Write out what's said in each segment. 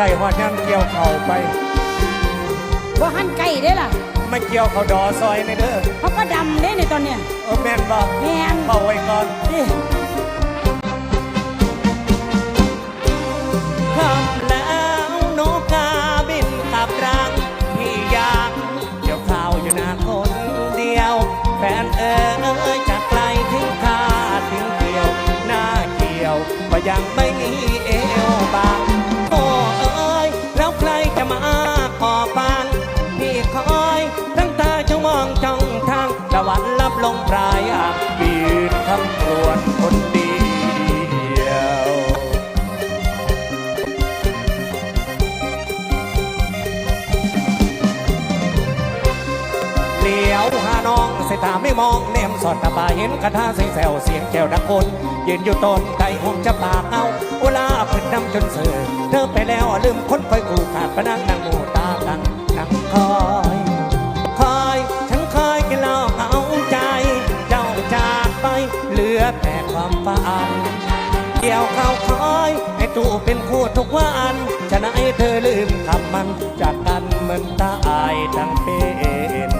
ไก่หอดย่ำเกี่ยวเข่าไปว่าหันไก่ได้ล่ะ ไม่เกี่ยวเขาดอซอยในเด้อเขาก็ดำได้ในตอนเนี้ยเออแม่นบอกแม่นเป่าไว้ก่อนนี่ขับแล้วนกกาบินขับรังพี่อยากเกี่ยวข้าวอยู่นาคนเดียวแฟนเอ๋ยจากไกลถึงคาถึงเดียวหน้าเกี่ยวก็ยังไม่ ทางตะวันลับลงปลายอ่างยืนคำครวญคนเดียวเลียวหาน้องใส่ตาไม่มองเนมสอดตาบาเห็นกระทาใส่แซวเสียงแก้วดังคนยืนอยู่ต้นไก่ห่มจะปากเอาเวลาขึ้นนำจนเสือเธอไปแล้วลืมคนคอยกูขาดพนังนาง ความฝันเกี่ยวข้าวคอยให้ตู้เป็นคู่ทุกวันฉะนั้นให้เธอลืมคำมันจากกันเหมือนตาอายทั้งเป็น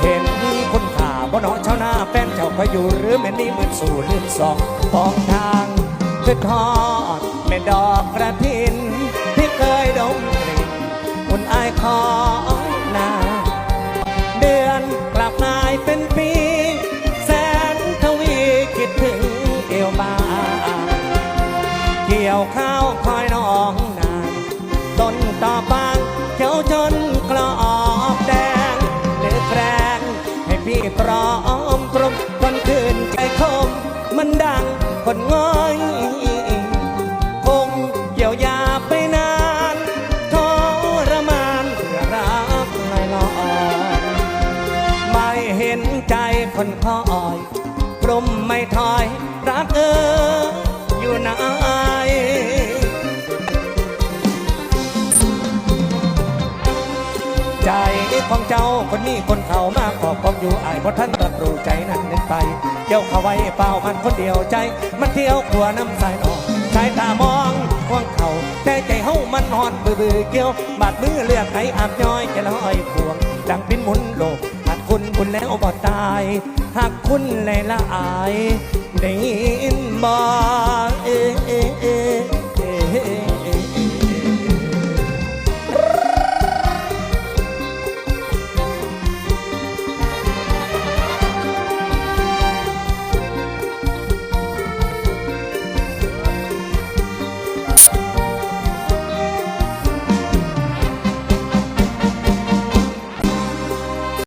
เห็นมีคนข่าบ่เนาะชาวนาแฟนเจ้าคอยอยู่หรือแม่นมีเหมือนสู่ลืมสองปองทางคือทอดแม่ดอกกระถินที่เคยดม ข้าวคอยน้องนางต้นต่อฟางเขียวจนกรอบแดงเลือแกรงให้พี่ตรอมตรมคนคืนใจคม มันดังคนง้อยคงเยียวยาไปนานทรมานรักลอยลอยไม่เห็นใจคนคอยกลุ่มไม่ถอยรักเอออยู่ไหน ใจของเจ้าคนนี้คนเขามาขอบความอยู่อายเพราะท่านรับรู้ใจนั้นนึกไปเกี่ยวเขาไว้เปล่ามันคนเดียวใจ มันเที่ยวขัวน้ำสายนองสายตามองห่วงเขาแต่ใจเฮามันหอนบือบือเกี่ยวบาดมือเลือกไหอาบย้อยจะลอยพวงดังเป็นหมุนโลกหากคุณคุณแล้วบ่ตายหากคุณเลยละอายได้ยินบ่เ